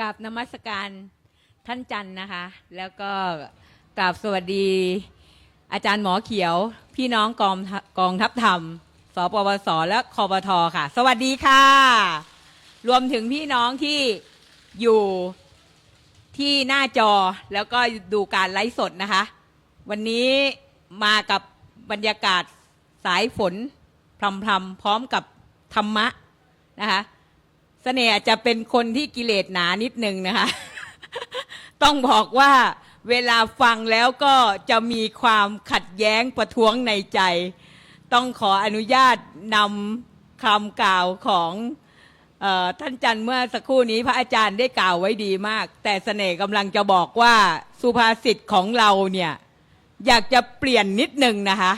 กับนมัสการท่านจันนะคะ แล้วก็กราบสวัสดี อาจารย์หมอเขียว พี่น้องกองทัพกองทัพธรรม สปวส และคอปทค่ะ สวัสดีค่ะ รวมถึงพี่น้องที่อยู่ที่หน้าจอแล้วก็ดูการไลฟ์สดนะคะ วันนี้มากับบรรยากาศสายฝนพรำๆพร้อมกับธรรมะนะคะ เสน่ห์อาจจะเป็นคนที่กิเลสหนานิดนึงนะคะ ต้องบอกว่าเวลาฟังแล้วก็จะมีความขัดแย้งประท้วงในใจ ต้องขออนุญาตนำคำกล่าวของออท่านจันทร์เมื่อสักครู่นี้พระอาจารย์ได้กล่าวไว้ดีมาก แต่เสน่ห์กำลังจะบอกว่าสุภาษิตของเราเนี่ย อยากจะเปลี่ยนนิดนึงนะคะ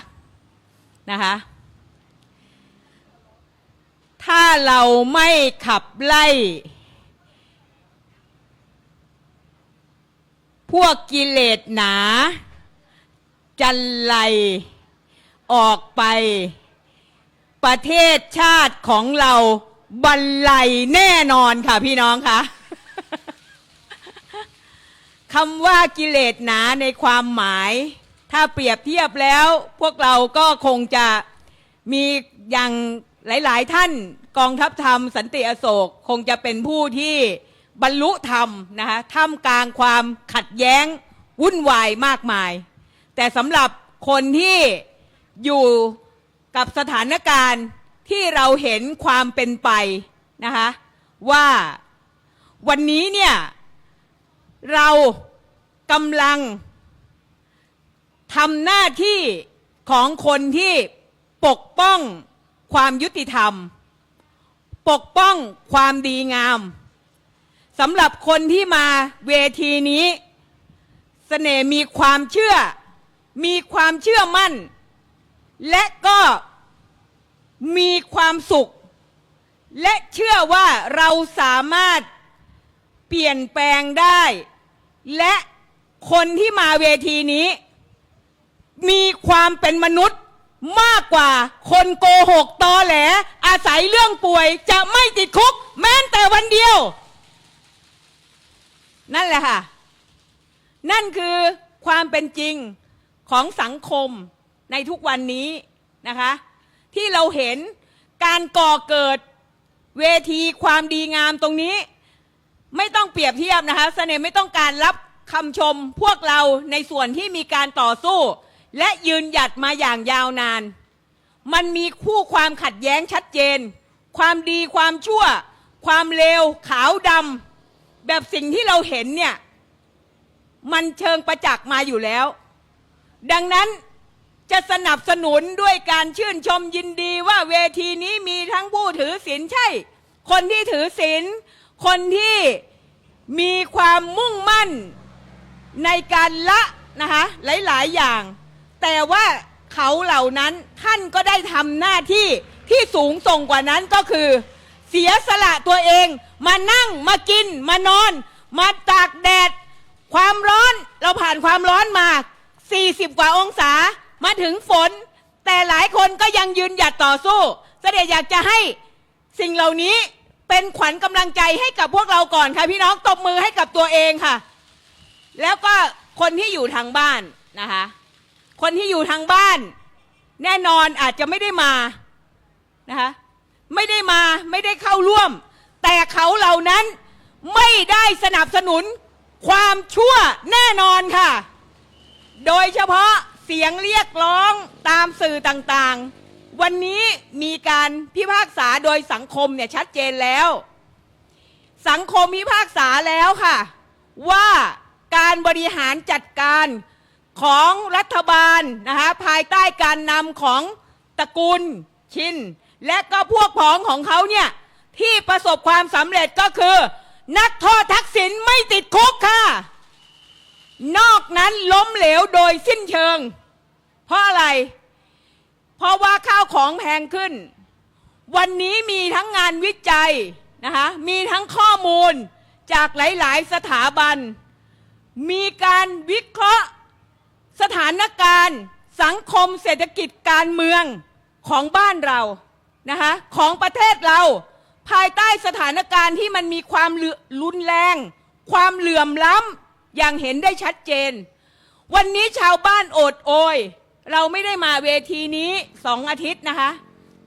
นะคะ ถ้าเราไม่ขับไล่ พวกกิเลสหนา จันไลออกไป ประเทศชาติของเราบรรลัยแน่นอนค่ะพี่น้องคะคำว่ากิเลสหนาในความหมาย ถ้าเปรียบเทียบแล้ว พวกเราก็คงจะมีอย่างหลาย ๆ ท่าน กองทัพธรรมสันติอโศกคงจะเป็นผู้ที่บรรลุธรรมนะคะท่ามกลางความขัดแย้งวุ่นวายมากมาย แต่สำหรับคนที่อยู่กับสถานการณ์ที่เราเห็นความเป็นไปนะคะว่าวันนี้เนี่ยเรากำลังทำหน้าที่ของคนที่ปกป้องความยุติธรรม ปกป้องความดีงามสำหรับคนที่มาเวทีนี้เสน่ห์มีความเชื่อ มีความเชื่อมั่น และก็มีความสุข และเชื่อว่าเราสามารถเปลี่ยนแปลงได้ และคนที่มาเวทีนี้ มีความเป็นมนุษย์ มากกว่าคนโกหกตอแหล อาศัยเรื่องป่วยจะไม่ติดคุก แม้แต่วันเดียว นั่นแหละค่ะ นั่นคือความเป็นจริงของสังคมในทุกวันนี้นะคะ ที่เราเห็นการก่อเกิดเวทีความดีงามตรงนี้ ไม่ต้องเปรียบเทียบนะคะเสน่ห์ไม่ต้องการรับคำชมพวกเราในส่วนที่มีการต่อสู้ และยืนหยัดมาอย่างยาวนาน มันมีคู่ความขัดแย้งชัดเจน ความดีความชั่ว ความเลวขาวดำแบบสิ่งที่เราเห็นเนี่ย มันเชิงประจักษ์มาอยู่แล้ว ดังนั้นจะสนับสนุนด้วยการชื่นชมยินดีว่าเวทีนี้มีทั้งผู้ถือศีลใช่ คนที่ถือศีล คนที่มีความมุ่งมั่นในการละนะคะหลาย ๆ อย่าง แต่ว่าเขาเหล่านั้นท่านก็ได้ทำหน้าที่ที่สูงส่งกว่านั้นก็คือ เสียสละตัวเอง มานั่งมากิน มานอน มาตากแดด ความร้อนเราผ่านความร้อนมา 40 กว่าองศามาถึงฝน แต่หลายคนก็ยังยืนหยัดต่อสู้เสด็จอยากจะให้สิ่งเหล่านี้เป็นขวัญกำลังใจให้กับพวกเราก่อนค่ะพี่น้องตบมือให้กับตัวเองค่ะ แล้วก็คนที่อยู่ทางบ้านนะคะ คนที่อยู่ทางบ้าน แน่นอนอาจจะไม่ได้มานะคะไม่ได้มาไม่ได้เข้าร่วม แต่เขาเหล่านั้นไม่ได้สนับสนุนความชั่วแน่นอนค่ะ โดยเฉพาะเสียงเรียกร้องตามสื่อต่างๆ วันนี้มีการพิพากษาโดยสังคมเนี่ยชัดเจนแล้ว สังคมพิพากษาแล้วค่ะ ว่าการบริหารจัดการ ของรัฐบาลนะคะภายใต้การนำของตระกูลชิน และก็พวกพ้องของเขาเนี่ย ที่ประสบความสำเร็จก็คือ นักโทษทักษิณไม่ติดคุกค่ะ นอกนั้นล้มเหลวโดยสิ้นเชิง เพราะอะไร เพราะว่าข้าวของแพงขึ้น วันนี้มีทั้งงานวิจัยนะคะมีทั้งข้อมูลจากหลาย ๆ สถาบัน มีการวิเคราะห์ สถานการณ์ สังคมเศรษฐกิจการเมืองของบ้านเรานะคะของประเทศเรา ภายใต้สถานการณ์ที่มันมีความเหลือรุนแรง ความเหลื่อมล้ำอย่างเห็นได้ชัดเจน วันนี้ชาวบ้านโอดโอย เราไม่ได้มาเวทีนี้สองอาทิตย์นะคะ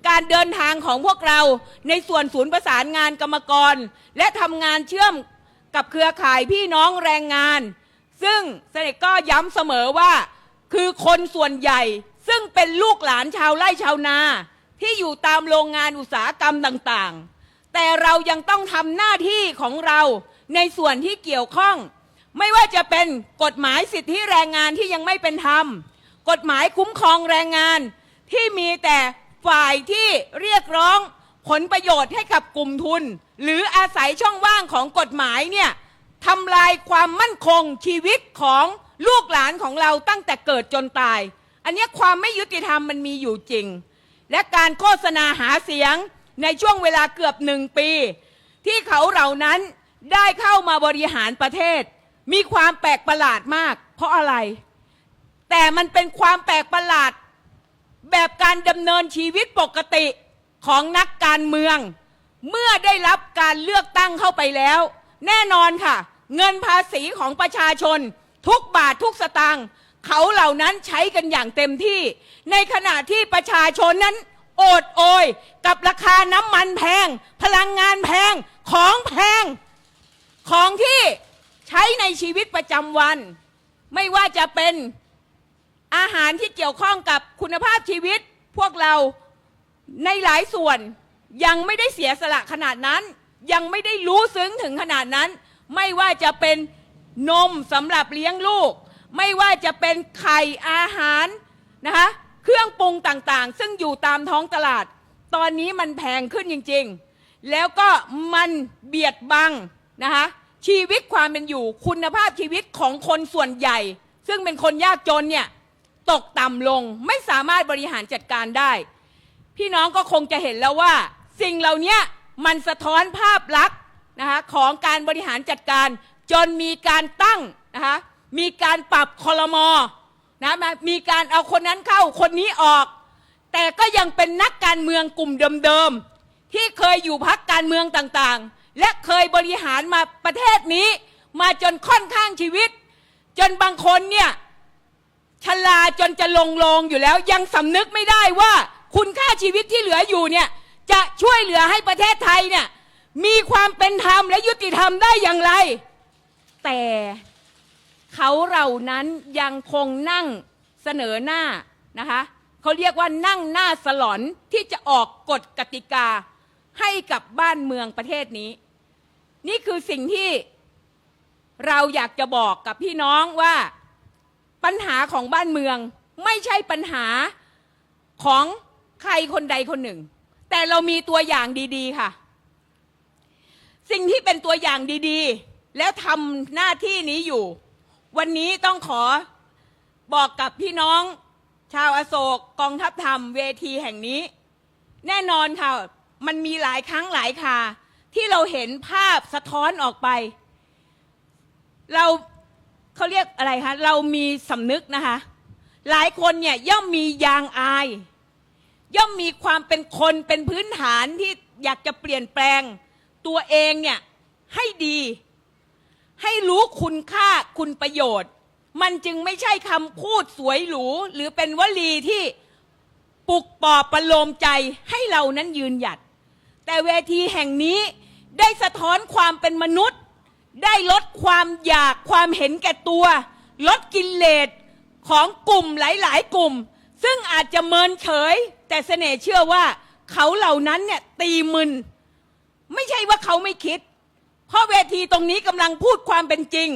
การเดินทางของพวกเราในส่วนศูนย์ประสานงานกรรมกร และทำงานเชื่อมกับเครือข่ายพี่น้องแรงงาน ซึ่งเสด็จก็ย้ำเสมอว่า คือคนส่วนใหญ่ ซึ่งเป็นลูกหลานชาวไร่ชาวนา ที่อยู่ตามโรงงานอุตสาหกรรมต่างๆ แต่เรายังต้องทำหน้าที่ของเราในส่วนที่เกี่ยวข้อง ไม่ว่าจะเป็นกฎหมายสิทธิแรงงานที่ยังไม่เป็นธรรม กฎหมายคุ้มครองแรงงาน ที่มีแต่ฝ่ายที่เรียกร้องผลประโยชน์ให้กับกลุ่มทุน หรืออาศัยช่องว่างของกฎหมายเนี่ย ทำลายความมั่นคงชีวิตของลูกหลานของเราตั้งแต่เกิดจนตาย อันนี้ความไม่ยุติธรรมมันมีอยู่จริง และการโฆษณาหาเสียงในช่วงเวลาเกือบหนึ่งปี ที่เขาเหล่านั้นได้เข้ามาบริหารประเทศ มีความแปลกประหลาดมาก เพราะอะไร แต่มันเป็นความแปลกประหลาด แบบการดำเนินชีวิตปกติของนักการเมือง เมื่อได้รับการเลือกตั้งเข้าไปแล้ว แน่นอนค่ะ เงินภาษีของประชาชน ทุกบาททุกสตางค์เขาเหล่านั้นใช้กันอย่างเต็มที่ ในขณะที่ประชาชนนั้น โอดโอย กับราคาน้ำมันแพง พลังงานแพงของแพง ของที่ใช้ในชีวิตประจำวัน ไม่ว่าจะเป็นอาหารที่เกี่ยวข้องกับคุณภาพชีวิต พวกเราในหลายส่วนยังไม่ได้เสียสละขนาดนั้น ยังไม่ได้รู้ซึ้งถึงขนาดนั้น ไม่ว่าจะเป็นนมสำหรับเลี้ยงลูก ไม่ว่าจะเป็นไข่อาหารนะคะเครื่องปรุงต่างๆ ซึ่งอยู่ตามท้องตลาด ตอนนี้มันแพงขึ้นจริงๆ แล้วก็มันเบียดบังนะคะชีวิตความเป็นอยู่คุณภาพชีวิตของคนส่วนใหญ่ ซึ่งเป็นคนยากจนเนี่ยตกต่ำลงไม่สามารถบริหารจัดการได้ พี่น้องก็คงจะเห็นแล้วว่า สิ่งเหล่านี้มันสะท้อนภาพลักษณ์ นะคะของการบริหารจัดการ จนมีการตั้งนะคะมีการปรับคอรมอนะมามีการเอาคนนั้นเข้าคนนี้ออก แต่ก็ยังเป็นนักการเมืองกลุ่มเดิมๆที่เคยอยู่พักการเมืองต่างๆ และเคยบริหารมาประเทศนี้ มาจนค่อนข้างชีวิต จนบางคนเนี่ยชลาจนจะลงลงอยู่แล้วยังสำนึกไม่ได้ว่าคุณค่าชีวิตที่เหลืออยู่เนี่ยจะช่วยเหลือให้ประเทศไทยเนี่ย มีความเป็นธรรมและยุติธรรมได้อย่างไร แต่เขาเหล่านั้นยังคงนั่งเสนอหน้านะคะเขาเรียกว่านั่งหน้าสลอนที่จะออกกฎกติกาให้กับบ้านเมืองประเทศนี้ นี่คือสิ่งที่เราอยากจะบอกกับพี่น้องว่าปัญหาของบ้านเมืองไม่ใช่ปัญหาของใครคนใดคนหนึ่ง แต่เรามีตัวอย่างดี ๆ ค่ะ สิ่งที่เป็นตัวอย่างดีๆ แล้วทำหน้าที่นี้อยู่ วันนี้ต้องขอบอกกับพี่น้อง ชาวอโศกกองทัพธรรมเวทีแห่งนี้ แน่นอนค่ะ มันมีหลายครั้งหลายคาที่เราเห็นภาพสะท้อนออกไป เราเขาเรียกอะไรคะเรามีสำนึกนะคะ หลายคนเนี่ยย่อมมียางอาย ย่อมมีความเป็นคนเป็นพื้นฐานที่อยากจะเปลี่ยนแปลง ตัวเองเนี่ยให้ดี ให้รู้คุณค่าคุณประโยชน์ มันจึงไม่ใช่คำพูดสวยหรู หรือเป็นวลีที่ปลุกปอบประโลมใจให้เรานั้นยืนหยัด แต่เวทีแห่งนี้ได้สะท้อนความเป็นมนุษย์ ได้ลดความอยากความเห็นแก่ตัว ลดกิเลสของกลุ่มหลาย ๆ กลุ่ม ซึ่งอาจจะเมินเฉย แต่เสน่ห์เชื่อว่าเขาเหล่านั้นเนี่ยตีมึน ไม่ใช่ว่าเขาไม่คิด เพราะเวทีตรงนี้กำลังพูดความเป็นจริง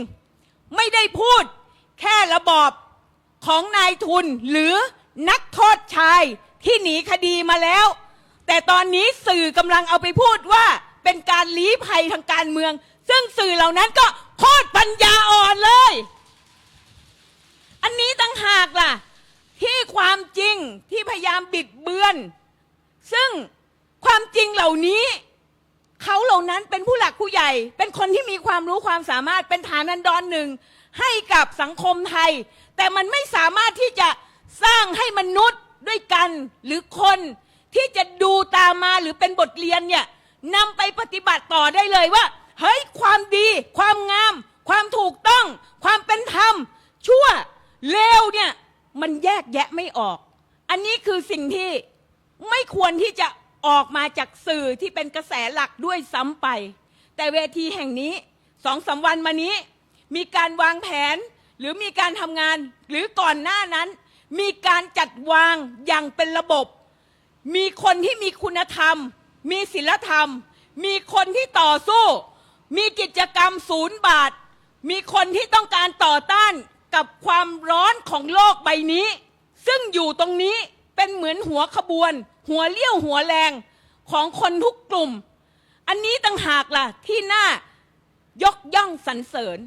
ไม่ได้พูดแค่ระบอบของนายทุนหรือนักโทษชายที่หนีคดีมาแล้ว แต่ตอนนี้สื่อกำลังเอาไปพูดว่าเป็นการลี้ภัยทางการเมือง ซึ่งสื่อเหล่านั้นก็โคตรปัญญาอ่อนเลย อันนี้ตั้งหากล่ะ ที่ความจริงที่พยายามบิดเบือน ซึ่งความจริงเหล่านี้ เขาเหล่านั้นเป็นผู้หลักผู้ใหญ่ เป็นคนที่มีความรู้ความสามารถเป็นฐานันดรหนึ่งให้กับสังคมไทย แต่มันไม่สามารถที่จะสร้างให้มนุษย์ด้วยกันหรือคนที่จะดูตามมาหรือเป็นบทเรียนเนี่ยนำไปปฏิบัติต่อได้เลยว่า เฮ้ย ความดี ความงาม ความถูกต้อง ความเป็นธรรม ชั่วเลวเนี่ย มันแยกแยะไม่ออก อันนี้คือสิ่งที่ไม่ควรที่จะ ออกมาจากสื่อที่เป็นกระแสหลักด้วยซ้ำไป แต่เวทีแห่งนี้สองสามวันมานี้ มีการวางแผนหรือมีการทำงานหรือก่อนหน้านั้น มีการจัดวางอย่างเป็นระบบ มีคนที่มีคุณธรรม มีศีลธรรม มีคนที่ต่อสู้ มีกิจกรรมศูนย์บาท มีคนที่ต้องการต่อต้านกับความร้อนของโลกใบนี้ ซึ่งอยู่ตรงนี้ เป็นเหมือนหัวขบวน หัวเลี้ยวหัวแรงของคนทุกกลุ่ม อันนี้ต่างหากล่ะที่น่ายกย่องสรรเสริญ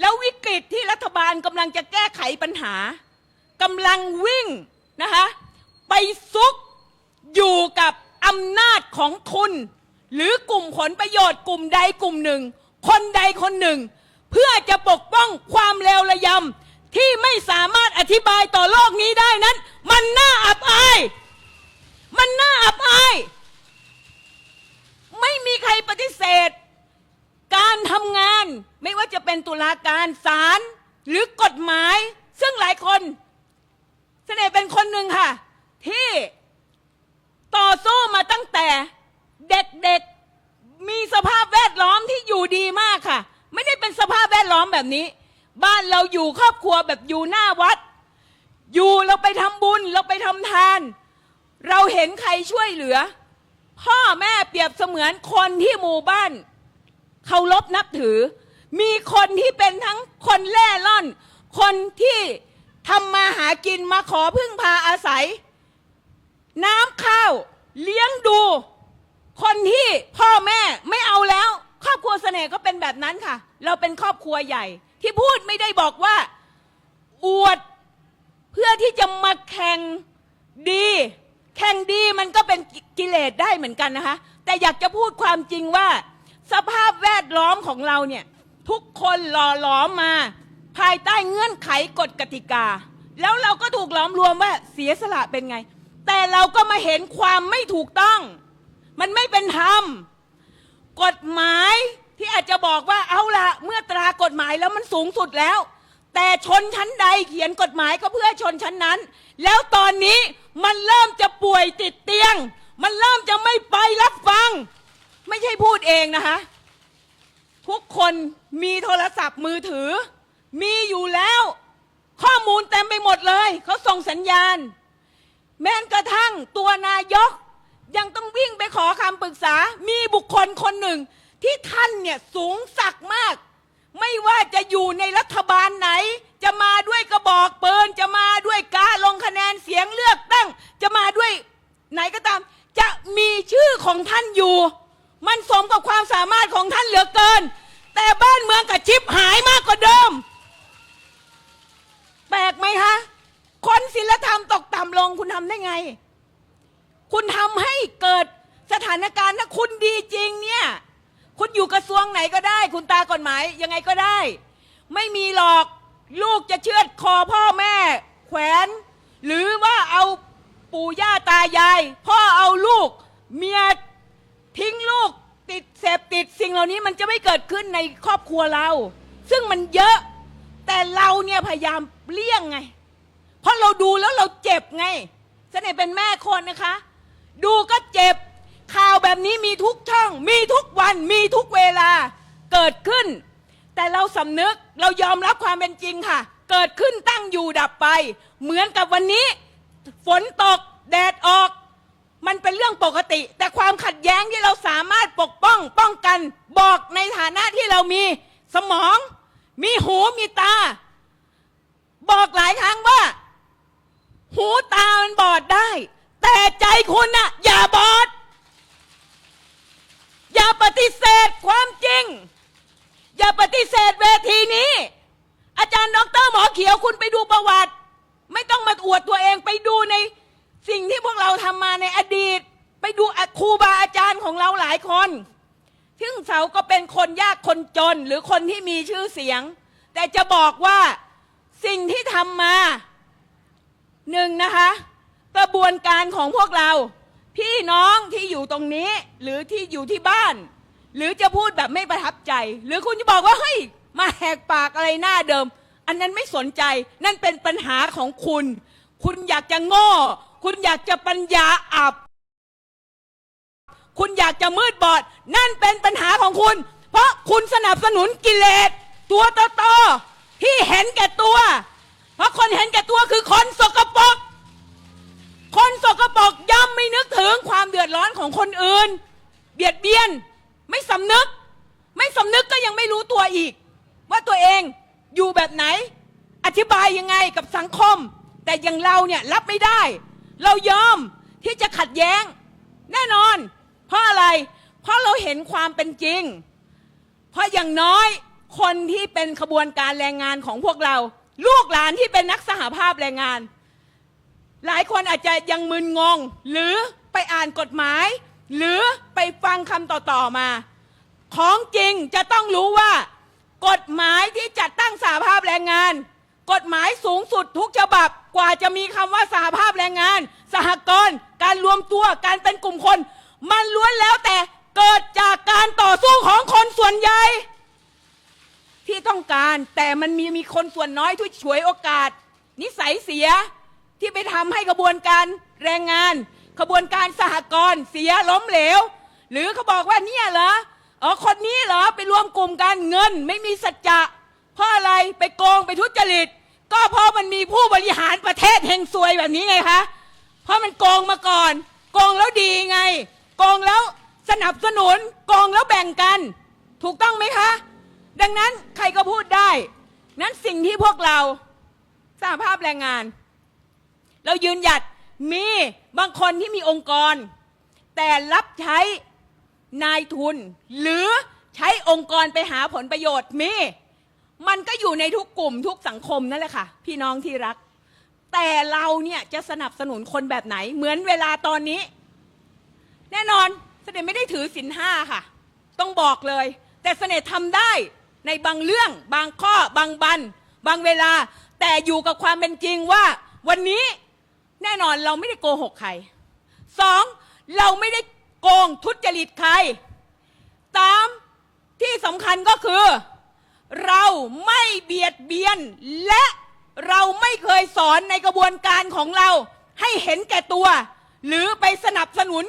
แล้ววิกฤตที่รัฐบาลกำลังจะแก้ไขปัญหากำลังวิ่งนะคะไปซุกอยู่กับอำนาจของทุน หรือกลุ่มผลประโยชน์กลุ่มใดกลุ่มหนึ่ง คนใดคนหนึ่ง เพื่อจะปกป้องความเลวระยำ ที่ไม่สามารถอธิบายต่อโลกนี้ได้นั้น มันน่าอับอาย มันน่าอับอาย ไม่มีใครปฏิเสธ การทำงานไม่ว่าจะเป็นตุลาการศาลหรือกฎหมาย ซึ่งหลายคนเสน่ห์เป็นคนหนึ่งค่ะ ที่ต่อสู้มาตั้งแต่เด็กๆมีสภาพแวดล้อมที่อยู่ดีมากค่ะ ไม่ได้เป็นสภาพแวดล้อมแบบนี้ บ้านเราอยู่ครอบครัวแบบอยู่หน้าวัด อยู่เราไปทำบุญเราไปทำทาน เราเห็นใครช่วยเหลือ พ่อแม่เปรียบเสมือนคนที่หมู่บ้านเคารพนับถือ มีคนที่เป็นทั้งคนแล่ร่อน คนที่ทำมาหากินมาขอพึ่งพาอาศัย น้ำข้าวเลี้ยงดู คนที่พ่อแม่ไม่เอาแล้ว ครอบครัวเสน่ห์ก็เป็นแบบนั้นค่ะ เราเป็นครอบครัวใหญ่ ที่พูดไม่ได้บอกว่า อวดเพื่อที่จะมาแข่งดี แข่งดีมันก็เป็นกิเลสได้เหมือนกันนะคะ แต่อยากจะพูดความจริงว่า สภาพแวดล้อมของเราเนี่ยทุกคนหล่อหลอมมา ภายใต้เงื่อนไขกฎกติกา แล้วเราก็ถูกหล้อมรวมว่าเสียสละเป็นไง แต่เราก็มาเห็นความไม่ถูกต้อง มันไม่เป็นธรรมกฎหมาย ที่อาจจะบอกว่าเอาละเมื่อตรากฎหมายแล้วมันสูงสุดแล้ว แต่ชนชั้นใดเขียนกฎหมายก็เพื่อชนชั้นนั้น แล้วตอนนี้มันเริ่มจะป่วยติดเตียง มันเริ่มจะไม่ไปรับฟัง ไม่ใช่พูดเองนะคะ ทุกคนมีโทรศัพท์มือถือ มีอยู่แล้ว ข้อมูลเต็มไปหมดเลยเขาส่งสัญญาณ แม้กระทั่งตัวนายกยังต้องวิ่งไปขอคำปรึกษา มีบุคคลคนหนึ่ง ที่ท่านเนี่ยสูงสักมาก ไม่ว่าจะอยู่ในรัฐบาลไหน จะมาด้วยกระบอกปืนจะมาด้วยการลงคะแนนเสียงเลือกตั้ง จะมาด้วยไหนก็ตาม จะมีชื่อของท่านอยู่ มันสมกับความสามารถของท่านเหลือเกิน แต่บ้านเมืองกับชิบหายมากกว่าเดิม แปลกไหมคะคนศิลธรรมตกต่ำลงคุณทำได้ไง คุณทำให้เกิดสถานการณ์ถ้าคุณดีจริงเนี่ย คุณอยู่กระทรวงไหนก็ได้ คุณตากฎหมายยังไงก็ได้ ไม่มีหรอกลูกจะเชือดคอพ่อแม่ แขวน หรือว่าเอาปู่ย่าตายาย พ่อเอาลูก เมียทิ้งลูกติดเสพติดสิ่งเหล่านี้มันจะไม่เกิดขึ้นในครอบครัวเรา ซึ่งมันเยอะ แต่เราเนี่ยพยายามเลี่ยงไง เพราะเราดูแล้วเราเจ็บไงเสน่ห์เป็นแม่คนนะคะ ดูก็เจ็บ ข่าวแบบนี้มีทุกช่อง มีทุกวัน มีทุกเวลา เกิดขึ้น แต่เราสำนึกเรายอมรับความเป็นจริงค่ะ เกิดขึ้นตั้งอยู่ดับไป เหมือนกับวันนี้ ฝนตก แดดออก มันเป็นเรื่องปกติ แต่ความขัดแย้งที่เราสามารถปกป้อง ป้องกัน บอกในฐานะที่เรามีสมอง มีหูมีตา บอกหลายครั้งว่า หูตามันบอดได้ แต่ใจคุณน่ะอย่าบอด อย่าปฏิเสธความจริง อย่าปฏิเสธเวทีนี้ อาจารย์ดรหมอเขียวคุณไปดูประวัติ ไม่ต้องมาอวดตัวเองไปดูในสิ่งที่พวกเราทำมาในอดีต ไปดูครูบาอาจารย์ของเราหลายคนซึ่งเขาก็เป็นคนยากคนจนหรือคนที่มีชื่อเสียง แต่จะบอกว่าสิ่งที่ทำมาหนึ่งนะคะ กระบวนการของพวกเรา พี่น้องที่อยู่ตรงนี้ หรือที่อยู่ที่บ้าน หรือจะพูดแบบไม่ประทับใจ หรือคุณจะบอกว่าเฮ้ยมาแหกปากอะไรหน้าเดิม อันนั้นไม่สนใจ นั่นเป็นปัญหาของคุณ คุณอยากจะโง่ คุณอยากจะปัญญาอับ คุณอยากจะมืดบอด นั่นเป็นปัญหาของคุณ เพราะคุณสนับสนุนกิเลสตัวโตๆที่เห็นแก่ตัว เพราะคนเห็นแก่ตัวคือคนสกปรก คนสกปรกย่อมไม่นึกถึงความเดือดร้อนของคนอื่น เบียดเบีย น ไม่สำนึก ไม่สำนึกก็ยังไม่รู้ตัวอีก ว่าตัวเองอยู่แบบไหน อธิบายยังไงกับสังคม แต่อย่างเราเนี่ยรับไม่ได้ เรายอมที่จะขัดแย้ง แน่นอน เพราะอะไร เพราะเราเห็นความเป็นจริง เพราะอย่างน้อยคนที่เป็นขบวนการแรงงานของพวกเรา ลูกหลานที่เป็นนักสหภาพแรงงาน หลายคนอาจจะยังมึนงง หรือไปอ่านกฎหมาย หรือไปฟังคำต่อ ๆ มา ของจริงจะต้องรู้ว่า กฎหมายที่จัดตั้งสหภาพแรงงาน กฎหมายสูงสุดทุกฉบับกว่าจะมีคำว่าสหภาพแรงงาน สหกรณ์การรวมตัวการเป็นกลุ่มคน มันล้วนแล้วแต่เกิดจากการต่อสู้ของคนส่วนใหญ่ที่ต้องการแต่มันมีมีคนส่วนน้อยที่ฉวยโอกาส นิสัยเสียที่ไปทำให้กระบวนการแรงงาน ขบวนการสหกรณ์เสียล้มเหลว หรือเขาบอกว่าเนี่ยเหรออ๋อคนนี้เหรอไปรวมกลุ่มกันเงินไม่มีสัจจะเพราะอะไรไปโกงไปทุจริต ก็เพราะมันมีผู้บริหารประเทศเฮงซวยแบบนี้ไงคะเพราะมันโกงมาก่อน โกงแล้วดีไง โกงแล้วสนับสนุนโกงแล้วแบ่งกัน ถูกต้องไหมคะ ดังนั้นใครก็พูดได้ นั้นสิ่งที่พวกเราสหภาพแรงงาน เรายืนหยัด มีบางคนที่มีองค์กร แต่รับใช้นายทุน หรือใช้องค์กรไปหาผลประโยชน์มี มันก็อยู่ในทุกกลุ่มทุกสังคมนั่นแหละค่ะ พี่น้องที่รัก แต่เราเนี่ยจะสนับสนุนคนแบบไหน เหมือนเวลาตอนนี้ แน่นอนเสด็จไม่ได้ถือศีลห้าค่ะ ต้องบอกเลย แต่เสน่ห์ทำได้ในบางเรื่อง บางข้อบางบัน บางเวลา แต่อยู่กับความเป็นจริงว่าวันนี้ แน่นอนเราไม่ได้โกหกใครสองเราไม่ได้โกงทุจริตใครสามที่สำคัญก็คือ เราไม่เบียดเบียน และเราไม่เคยสอนในกระบวนการของเรา ให้เห็นแก่ตัว หรือไปสนับสนุน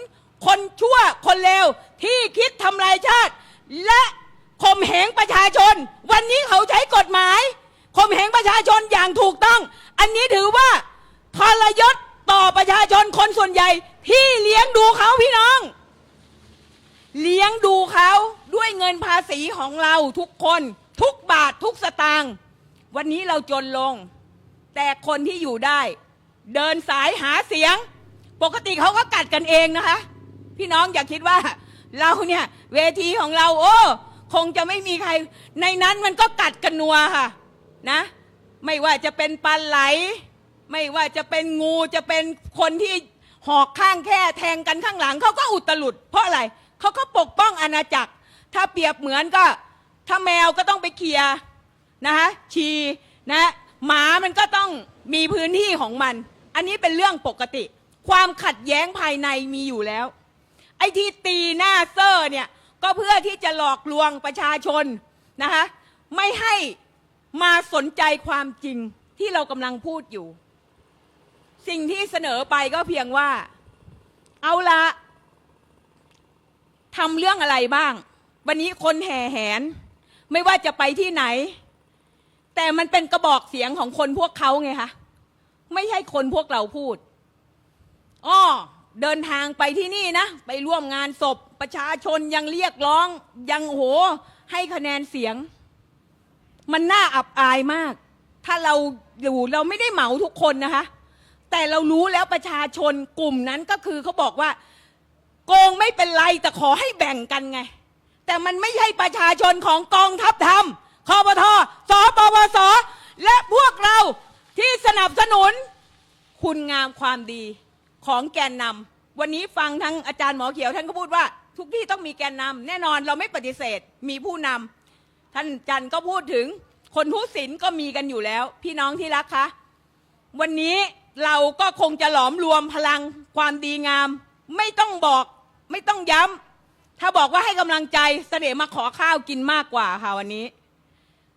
คนชั่วคนเลวที่คิดทำลายชาติ และข่มเหงประชาชน วันนี้เขาใช้กฎหมายข่มเหงประชาชนอย่างถูกต้อง อันนี้ถือว่าทรยศ ต่อประชาชนคนส่วนใหญ่ ที่เลี้ยงดูเขาพี่น้อง เลี้ยงดูเขาด้วยเงินภาษีของเราทุกคนทุกบาททุกสตางค์วันนี้เราจนลง แต่คนที่อยู่ได้ เดินสายหาเสียง ปกติเขาก็กัดกันเองนะคะ พี่น้องอย่าคิดว่า เราเนี่ยเวทีของเรา โอ้คงจะไม่มีใคร ในนั้นมันก็กัดกันนัวค่ะ นะ ไม่ว่าจะเป็นปลาไหล ไม่ว่าจะเป็นงูจะเป็นคนที่หอกข้างแค่แทงกันข้างหลังเขาก็อุตลุด เพราะอะไรเขาก็ปกป้องอาณาจักร ถ้าเปรียบเหมือนก็ ถ้าแมวก็ต้องไปเคลียนะคะชีนะ หมามันก็ต้องมีพื้นที่ของมัน อันนี้เป็นเรื่องปกติ ความขัดแย้งภายในมีอยู่แล้ว ไอ้ที่ตีหน้าเซอร์เนี่ยก็เพื่อที่จะหลอกลวงประชาชนนะคะไม่ให้มาสนใจความจริงที่เรากำลังพูดอยู่ สิ่งที่เสนอไปก็เพียงว่า เอาละทำเรื่องอะไรบ้าง วันนี้คนแห่แหน ไม่ว่าจะไปที่ไหน แต่มันเป็นกระบอกเสียงของคนพวกเขาไงคะไม่ใช่คนพวกเราพูดอ้อเดินทางไปที่นี่นะ ไปร่วมงานศพประชาชนยังเรียกร้อง ยังโห ให้คะแนนเสียง มันน่าอับอายมาก ถ้าเราอยู่เราไม่ได้เหมาทุกคนนะคะ แต่เรารู้แล้วประชาชนกลุ่มนั้นก็คือเขาบอกว่า โกงไม่เป็นไรแต่ขอให้แบ่งกันไง แต่มันไม่ใช่ประชาชนของกองทัพธรรมคอปทสปปสและพวกเราที่สนับสนุน คุณงามความดีของแกนนำวันนี้ฟังทั้งอาจารย์หมอเขียวท่านก็พูดว่า ทุกที่ต้องมีแกนนำแน่นอนเราไม่ปฏิเสธมีผู้นำท่านจันก็พูดถึงคนผู้ศิลก็มีกันอยู่แล้ว พี่น้องที่รักคะวันนี้ เราก็คงจะหลอมรวมพลังความดีงาม ไม่ต้องบอกไม่ต้องย้ำถ้าบอกว่าให้กำลังใจเสน่ห์มาขอข้าวกินมากกว่าค่ะวันนี้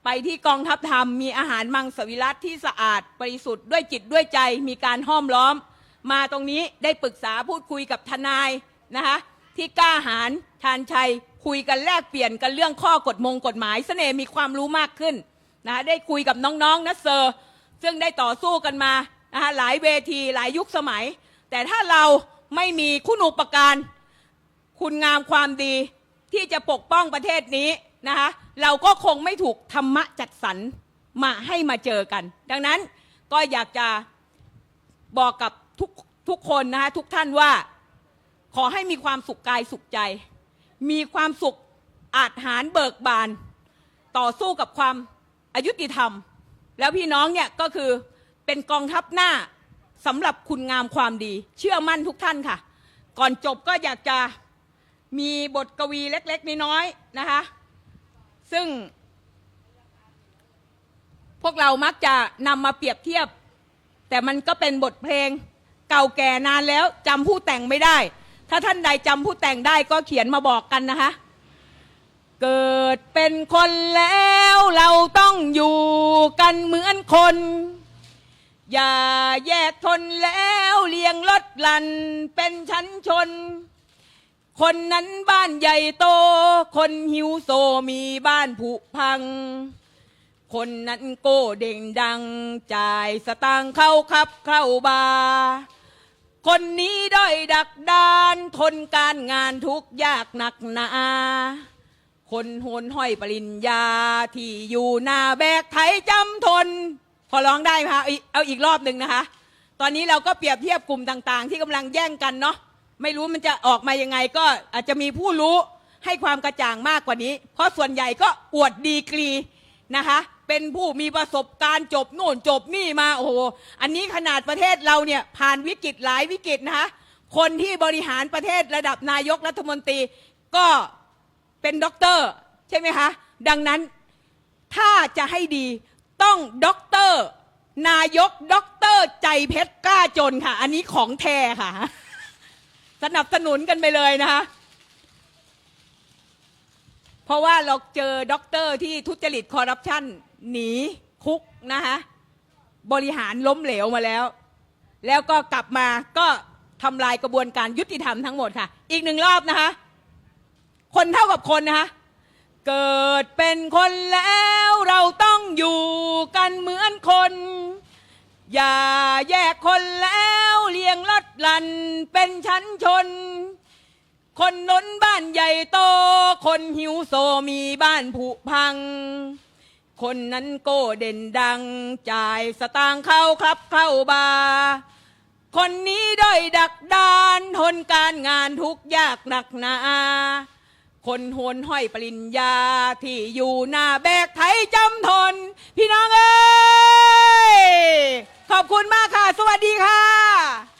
ไปที่กองทัพธรรมมีอาหารมังสวิรัตที่สะอาดบริสุทธิ์ด้วยจิตด้วยใจมีการห้อมล้อม มาตรงนี้ได้ปรึกษาพูดคุยกับทนายนะคะที่กล้าหาญชาญชัยคุยกันแลกเปลี่ยนกันเรื่องข้อกฎมงกฎหมายเสน่ห์มีความรู้มากขึ้นนะคะได้คุยกับน้องๆนัสเซอร์ ซึ่งได้ต่อสู้กันมา นะคะหลายเวทีหลายยุคสมัย แต่ถ้าเราไม่มีคุณอุปการ คุณงามความดีที่จะปกป้องประเทศนี้นะคะเราก็คงไม่ถูกธรรมะจัดสรรมาให้มาเจอกัน ดังนั้นก็อยากจะบอกกับทุกทุกคนนะคะทุกท่านว่าขอให้มีความสุขกายสุขใจ มีความสุขอาจหารเบิกบาน ต่อสู้กับความอายุติธรรม แล้วพี่น้องเนี่ยก็คือ เป็นกองทัพหน้าสำหรับคุณงามความดี เชื่อมั่นทุกท่านค่ะ ก่อนจบก็อยากจะมีบทกวีเล็กๆน้อยๆนะคะ ซึ่ง พวกเรามักจะนำมาเปรียบเทียบ แต่มันก็เป็นบทเพลงเก่าแก่นานแล้วจำผู้แต่งไม่ได้ ถ้าท่านใดจำผู้แต่งได้ก็เขียนมาบอกกันนะคะ เกิดเป็นคนแล้วเราต้องอยู่กันเหมือนคน อย่าแยกทนแล้วเลียงลดหลันเป็นชั้นชน คนนั้นบ้านใหญ่โต คนหิวโซมีบ้านผุพัง คนนั้นโก้เด่งดัง จ่ายสตางค์เข้าคับเข้าบา คนนี้ด้อยดักดานทนการงานทุกยากหนักหนาคนโหนห้อยปริญญาที่อยู่หน้าแบกไถจำทน พอร้องได้ไหมคะเอาอีกรอบหนึ่งนะคะ ตอนนี้เราก็เปรียบเทียบกลุ่มต่างๆ ที่กำลังแย่งกันเนาะไม่รู้มันจะออกมายังไง ก็อาจจะมีผู้รู้ให้ความกระจ่างมากกว่านี้ เพราะส่วนใหญ่ก็อวดดีกรีนะคะ เป็นผู้มีประสบการณ์จบโน่นจบนี่มาโอ้โหอันนี้ขนาดประเทศเราเนี่ยผ่านวิกฤตหลายวิกฤตนะคะคนที่บริหารประเทศระดับนายกรัฐมนตรีก็เป็นด็อกเตอร์ใช่ไหมคะ ดังนั้นถ้าจะให้ดี ต้องด็อกเตอร์ นายกด็อกเตอร์ใจเพชรกล้าจนค่ะ อันนี้ของแท้ค่ะ สนับสนุนกันไปเลยนะคะ เพราะว่าเราเจอด็อกเตอร์ที่ทุจริตคอร์รัปชันหนีคุกนะคะบริหารล้มเหลวมาแล้ว แล้วก็กลับมาก็ทำลายกระบวนการยุติธรรมทั้งหมดค่ะ อีกหนึ่งรอบนะคะ คนเท่ากับคนนะคะ เกิดเป็นคนแล้วเราต้อง อยู่กันเหมือนคน อย่าแยกคนแล้วเลียงลัดลันเป็นชั้นชน คนน้นบ้านใหญ่โต คนหิวโซมีบ้านผุพัง คนนั้นโก้เด่นดัง จ่ายสตางค์เข้าครับเข้าบาร์คนนี้ด้อยดักดานทนการงานทุกยากหนักหนา คนโหนห้อยปริญญา ที่อยู่หน้าแบกไทยจำทน พี่น้องเอ้ย ขอบคุณมากค่ะ สวัสดีค่ะ